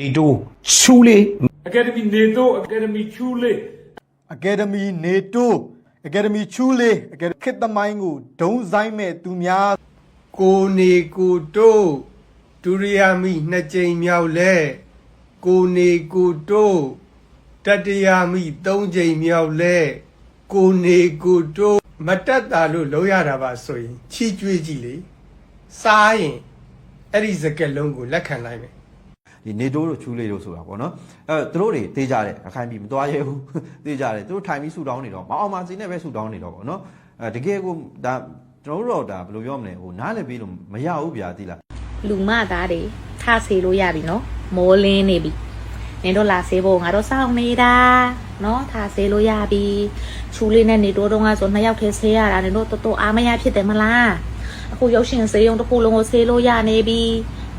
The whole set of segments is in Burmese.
နေတိုးချူလေး Academy NATO Academy Chule အကယ်ဒမီနေတိုအကယ်ဒမီချူလေးအကယ်ခေတ်သမိုင်းကိုဒုံဆိုင်မဲ့သူများကိုနေကိုတို့ဒုရိယာမိနှစ်ကြိမ်မြောက်လဲကိုနေကိုတို့တတရာမိသုံးကြိမ်မြောက်လဲကိုနေကိုတို့မတက်တာလို့လုံးရတာပါဆိုရင်ချီးကျွေးကြည့်လေစားရင်အဲ့ဒီစကက်လုံးကိုလက်ခံလိုက်မယ် ဒီနေတိုးတို့ချူလေးတို့ဆိုတာပေါ့နော်အဲသူတို့တွေတေးကြတယ်အခိုင်ပြီးမသွားရဲဘူးတေးကြတယ်သူတို့ထိုင်ပြီးဆူတောင်းနေတော့မအောင်မစီနဲ့ပဲဆူတောင်းနေတော့ပေါ့နော်အဲတကယ်ကိုဒါကျွန်တော်တို့တော့ဒါဘယ်လိုပြောမလဲဟိုနားလည်ပြီးလို့မရဘူးဗျာတိလားလူမသားတွေထဆေးလို့ရပြီနော်မိုးလင်းနေပြီနင်တို့လာဆေးဖို့ငါတို့စောင့်နေတာနော်ထဆေးလို့ရပြီချူလေးနဲ့နေတိုးတော့ကဆိုနှစ်ယောက်ထဲဆေးရတာနင်တို့တော်တော်အားမရဖြစ်တယ်မလားအခုရုပ်ရှင်ဆေးရုံတစ်ခုလုံးကိုဆေးလို့ရနေပြီ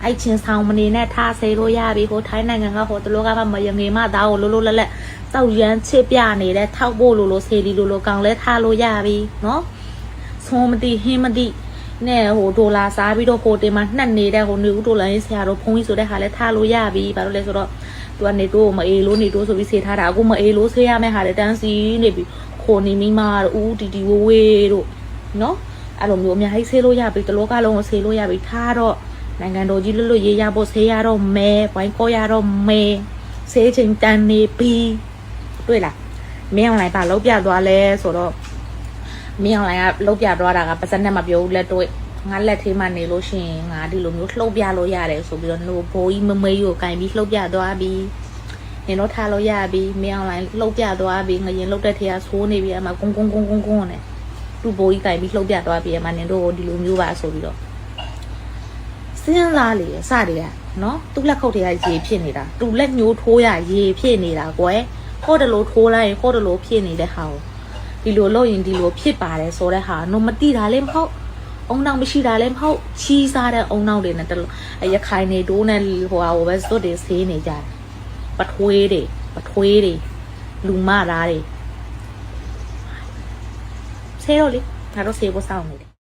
အဲ့ချင်းဆောင်မနေနဲ့ထဆေးလို့ရပြီဟိုထိုင်းနိုင်ငံကဟိုတလောကမှမယငေမသားကိုလိုလိုလက်လက်တောက်ရမ်းချစ်ပြနေတဲ့ထောက်ဖို့လိုလိုဆေးဒီလိုလိုကောင်းလဲထားလို့ရပြီနော်ဆုံးမတိဟင်းမတိနဲ့ဟိုဒေါ်လာစားပြီးတော့ဟိုတင်မှာနှက်နေတဲ့ဟိုနေဦးဒေါ်လာရေးဆရာတော်ဖုန်းကြီးဆိုတဲ့ဟာလဲထားလို့ရပြီဘာလို့လဲဆိုတော့သူကနေတိုးမအေးလို့နေတိုးဆိုပြီးဆေးထားတာအခုမအေးလို့ဆေးရမယ့်ဟာလဲတန်းစီနေပြီခိုနေမိမတို့ဦးတီတီဝဝေးတို့နော်အဲ့လိုမျိုးအများကြီးဆေးလို့ရပြီတလောကလုံးကိုဆေးလို့ရပြီထားတော့ နိုင်ငံတော်ကြီးလွတ်လွတ်ရေးရဖို့ဆေးရတော့မဲဝိုင်းကောရတော့မဲဆေးချင်းတန်နေပြီတွေ့လားမင်းအောင်လိုက်ပါလောက်ပြသွားလဲဆိုတော့မင်းအောင်လိုင်းကလှုပ်ပြသွားတာကပါစက်နဲ့မပြောဘူးလက်တွေ့ငါလက်သေးမှနေလို့ရှိရင်ငါဒီလိုမျိုးလှုပ်ပြလို့ရတယ်ဆိုပြီးတော့နိုဘိုးကြီးမမေးကိုကင်ပြီးလှုပ်ပြသွားပြီးနင်တို့ထားလို့ရပြီမင်းအောင်လိုင်းလှုပ်ပြသွားပြီးငရင်လှုပ်တဲ့ထေကဆိုးနေပြီအမကုန်းကုန်းကုန်းကုန်းကုန်းနဲ့သူ့ဘိုးကြီးကင်ပြီးလှုပ်ပြသွားပြီးအမနင်တို့ဒီလိုမျိုးပါဆိုပြီးတော့ စဉ်းစားလေအစတွေကနော်သူ့လက်ခုပ်တွေကရေဖြစ်နေတာသူ့လက်ညှိုးထိုးရရေဖြစ်နေတာကွယ်ခေါ်တယ်လို့ထိုးလိုက်ရင်ခေါ်တယ်လို့ဖြစ်နေတဲ့ဟာကိုဒီလိုလုပ်ရင်ဒီလိုဖြစ်ပါတယ်ဆိုတဲ့ဟာနော်မတိတာလည်းမဟုတ်အုံနောက်မရှိတာလည်းမဟုတ်ချီးစားတဲ့အုံနောက်တွေနဲ့တလို့အရခိုင်နေတိုးနဲ့ဟိုဟာဟိုပဲစွတ်တွေဆေးနေကြတယ်ပထွေးတွေပထွေးတွေလူမသားတွေဆေးတော့လေငါတို့ဆေးဖို့စောင့်နေတယ်